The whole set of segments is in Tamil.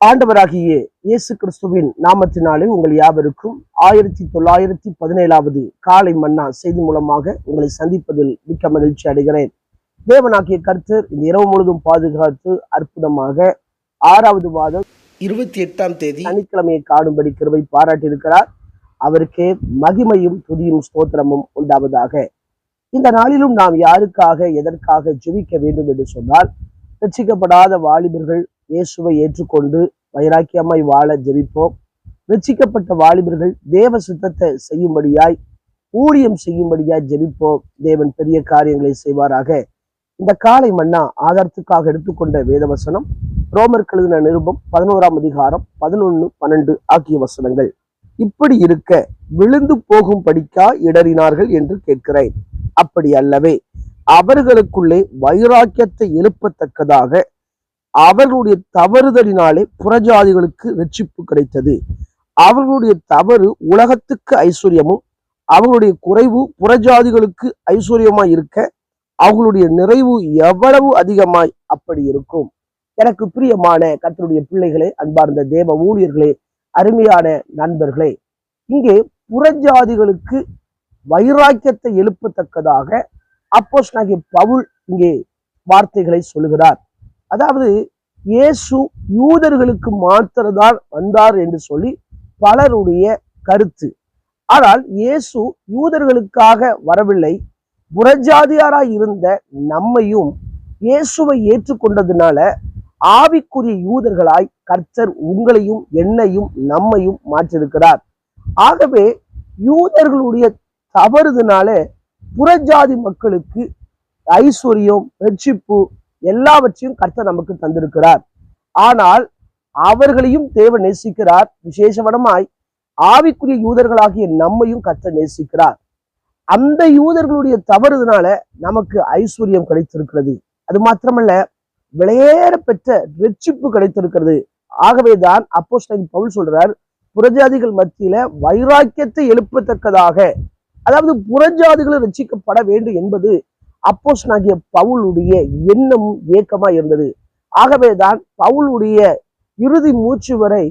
ஆண்டவராகிய இயேசு கிறிஸ்துவின் நாமத்தினாலே உங்கள் யாவருக்கும் ஆயிரத்தி தொள்ளாயிரத்தி பதினேழாவது காலை மன்னா செய்தி மூலமாக உங்களை சந்திப்பதில் மிக்க மகிழ்ச்சி அடைகிறேன். தேவனாகிய கர்த்தர் இந்த இரவு முழுதும் பாதுகாத்து அற்புதமாக ஆறாவது மாதம் இருபத்தி எட்டாம் தேதி சனிக்கிழமையை காணும்படி கிருவை பாராட்டியிருக்கிறார். அவருக்கே மகிமையும் துதியும் ஸ்தோத்திரமும் உண்டாவதாக. இந்த நாளிலும் நாம் யாருக்காக எதற்காக ஜெபிக்க வேண்டும் என்று சொன்னால் ரசிக்கப்படாத வாலிபர்கள் இயேசுவை ஏற்றுக்கொண்டு வைராக்கியமாய் வாழ ஜெபிப்போம். ரட்சிக்கப்பட்ட வாலிபர்கள் தேவ சித்தத்தை செய்யும்படியாய் ஊழியம் செய்யும்படியாய் ஜெபிப்போம். தேவன் பெரிய காரியங்களை செய்வாராக. இந்த காலை மன்னா ஆதாரத்துக்காக எடுத்துக்கொண்ட வேதவசனம் ரோமர் கழுதின நிருபம் பதினோராம் அதிகாரம் பதினொன்னு பன்னெண்டு ஆகிய வசனங்கள். இப்படி இருக்க விழுந்து போகும் படிக்கா இடறினார்கள் என்று கேட்கிறேன். அப்படி அல்லவே அவர்களுக்குள்ளே வைராக்கியத்தை எழுப்பத்தக்கதாக அவர்களுடைய தவறுதலினாலே புறஜாதிகளுக்கு ரட்சிப்பு கிடைத்தது. அவர்களுடைய தவறு உலகத்துக்கு ஐஸ்வர்யமும் அவர்களுடைய குறைவு புறஜாதிகளுக்கு ஐஸ்வர்யமாய் இருக்க அவர்களுடைய நிறைவு எவ்வளவு அதிகமாய் அப்படி இருக்கும். எனக்கு பிரியமான கத்தருடைய பிள்ளைகளே அன்பார்ந்த தேவ ஊழியர்களே அருமையான நண்பர்களே இங்கே புறஜாதிகளுக்கு வைராக்கியத்தை எழுப்பத்தக்கதாக அப்போஸ் பவுல் இங்கே வார்த்தைகளை சொல்லுகிறார். அதாவது இயேசு யூதர்களுக்கு மாத்திரதான் வந்தார் என்று சொல்லி பலருடைய கருத்து. ஆனால் இயேசு யூதர்களுக்காக வரவில்லை. புறஜாதியாராய் இருந்த நம்மையும் இயேசுவை ஏற்றுக்கொண்டதுனால ஆவிக்குரிய யூதர்களாய் கர்த்தர் உங்களையும் என்னையும் நம்மையும் மாற்றிருக்கிறார் ஆகவே யூதர்களுடைய தவறுதனால புறஜாதி மக்களுக்கு ஐஸ்வர்யம் ரட்சிப்பு எல்லாவற்றையும் கர்த்தர் நமக்கு தந்திருக்கிறார். ஆனால் அவர்களையும் தேவன் நேசிக்கிறார். விசேஷவனமாய் ஆவிக்குரிய யூதர்களாகிய நம்மையும் கர்த்தர் நேசிக்கிறார். அந்த யூதர்களுடைய தவறுதனால நமக்கு ஐஸ்வர்யம் கிடைத்திருக்கிறது. அது மாத்திரமல்ல விளையேற பெற்ற ரட்சிப்பு கிடைத்திருக்கிறது. ஆகவேதான் அப்போ பவுல் சொல்றார் புறஜாதிகள் மத்தியில வைராக்கியத்தை எழுப்பத்தக்கதாக. அதாவது புறஜாதிகளும் ரட்சிக்கப்பட வேண்டும் என்பது அப்போஸ் ஆகிய பவுலுடைய எண்ணமும் ஏக்கமா இருந்தது. ஆகவேதான் பவுலுடைய இறுதி மூச்சு வரை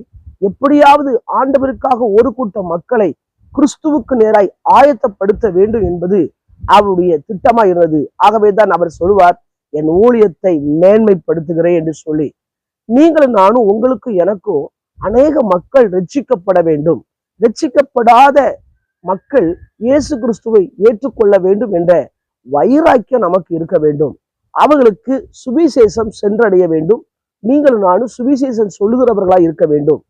எப்படியாவது ஆண்டவருக்காக ஒரு கூட்டம் மக்களை கிறிஸ்துவுக்கு நேராய் ஆயத்தப்படுத்த வேண்டும் என்பது அவருடைய திட்டமா இருந்தது. ஆகவேதான் அவர் சொல்வார் என் ஊழியத்தை மேன்மைப்படுத்துகிறேன் என்று சொல்லி. நீங்களும் நானும் உங்களுக்கு எனக்கும் அநேக மக்கள் ரட்சிக்கப்பட வேண்டும். ரட்சிக்கப்படாத மக்கள் இயேசு கிறிஸ்துவை ஏற்றுக்கொள்ள வேண்டும் என்ற வைராக்கியம் நமக்கு இருக்க வேண்டும். அவர்களுக்கு சுவிசேஷம் சென்றடைய வேண்டும். நீங்கள் நானும் சுவிசேஷம் சொல்லுகிறவர்களாக இருக்க வேண்டும்.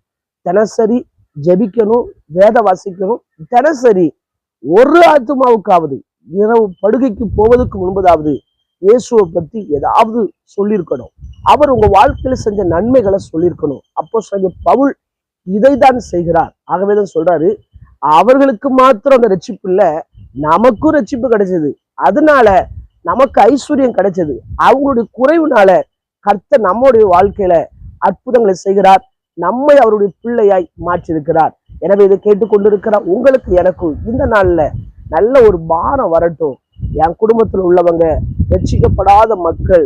தினசரி ஜெபிக்கணும் வேத வாசிக்கணும். தினசரி ஒரு ஆத்மாவுக்காவது இரவு படுகைக்கு போவதற்கு முன்பதாவது இயேசுவை பத்தி ஏதாவது சொல்லியிருக்கணும். அவர் உங்க வாழ்க்கையில செஞ்ச நன்மைகளை சொல்லியிருக்கணும். அப்போ சொல்ல பவுல் இதைதான் செய்கிறார். ஆகவேதான் சொல்றாரு அவர்களுக்கு மாத்திரம் அந்த ரட்சிப்பு இல்ல நமக்கும் ரட்சிப்பு கிடைச்சது. அதனால நமக்கு ஐஸ்வர்யம் கிடைச்சது. அவங்களுடைய குறைவுனால கர்த்தர் நம்முடைய வாழ்க்கையில அற்புதங்களை செய்கிறார். நம்மை அவருடைய பிள்ளையாய் மாற்றிருக்கிறார் எனவே இதை கேட்டுக்கொண்டிருக்கிற உங்களுக்கு எனக்கும் இந்த நாள்ல நல்ல ஒரு பாரம் வரட்டும். என் குடும்பத்தில் உள்ளவங்க ரட்சிக்கப்படாத மக்கள்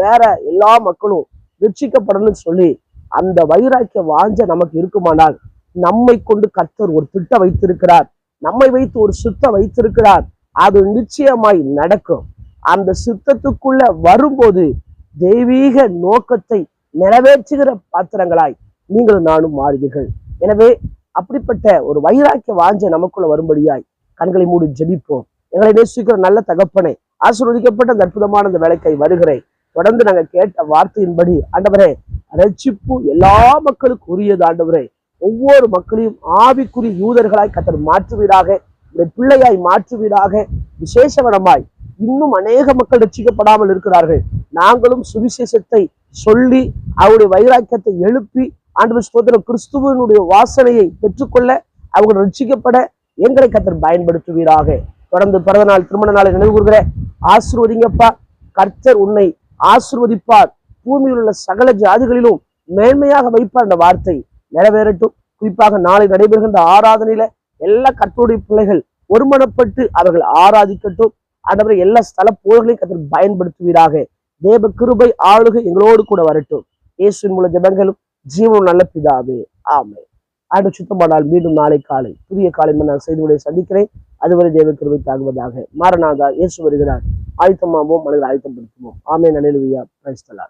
வேற எல்லா மக்களும் ரட்சிக்கப்படணும்னு சொல்லி அந்த வைராக்கிய வாஞ்ச நமக்கு இருக்குமானால் நம்மை கொண்டு கர்த்தர் ஒரு திட்டம் வைத்திருக்கிறார். நம்மை வைத்து ஒரு சுத்தம் வைத்திருக்கிறார். அது நிச்சயமாய் நடக்கும். அந்த சித்தத்துக்குள்ள வரும்போது தெய்வீக நோக்கத்தை நிறைவேற்றுகிற பாத்திரங்களாய் நீங்களும் நானும் மாறுவீர்கள். எனவே அப்படிப்பட்ட ஒரு வைராக்கிய வாஞ்ச நமக்குள்ள வரும்படியாய் கண்களை மூடி ஜெபிப்போம். எங்களை நேசிக்கிற நல்ல தகப்பனை ஆசீர்வதிக்கப்பட்ட அந்த அற்புதமான அந்த வேலைக்கை வருகிறேன். தொடர்ந்து நாங்க கேட்ட வார்த்தையின்படி ஆண்டவரே ரட்சிப்பு எல்லா மக்களுக்கும் உரியது ஆண்டவரே. ஒவ்வொரு மக்களையும் ஆவிக்குரிய யூதர்களாய் கத்தர் மாற்றுவீராக. பிள்ளையாய் மாற்றுவீராக விசேஷவனமாய் இன்னும் அநேக மக்கள் ரட்சிக்கப்படாமல் இருக்கிறார்கள். நாங்களும் சுவிசேஷத்தை சொல்லி அவருடைய வைராக்கியத்தை எழுப்பி ஆண்டு ஸ்தோத்திரம் கிறிஸ்துவனுடைய வாசனையை பெற்றுக்கொள்ள அவங்க ரட்சிக்கப்பட எங்களை கத்தர் பயன்படுத்துவீராக. தொடர்ந்து பிறந்த நாள் திருமண நாளை நினைவு கூறுகிற ஆசிர்வதிங்கப்பா. கர்த்தர் உன்னை ஆசிர்வதிப்பார். பூமியில் உள்ள சகல ஜாதிகளிலும் மேன்மையாக வைப்பார் அந்த வார்த்தை நிறைவேறட்டும். குறிப்பாக நாளை நடைபெறுகின்ற ஆராதனையில எல்லா கத்தோடைய பிள்ளைகள் ஒருமனப்பட்டு அவர்கள் ஆராதிக்கட்டும். ஆண்டவரை எல்லா ஸ்தல போர்களையும் கத்தர் பயன்படுத்துவீராக. தேவ கிருபை ஆளுகை எங்களோடு கூட வரட்டும். இயேசுவின் மூல ஜபங்களும் ஜீவனும் நல்ல பிதாவே. ஆமை ஆண்டு சுத்தமானால் மீண்டும் நாளை காலை புதிய காலை நான் செய்திகளை சந்திக்கிறேன். அதுவரை தேவ கிருபை தாங்குவதாக மாரநாதா இயேசு வருகிறார். ஆயத்தமாவோம் மனதில் ஆயத்தப்படுத்துவோம். ஆமே நலிலுவியா பிரைஸ்தலா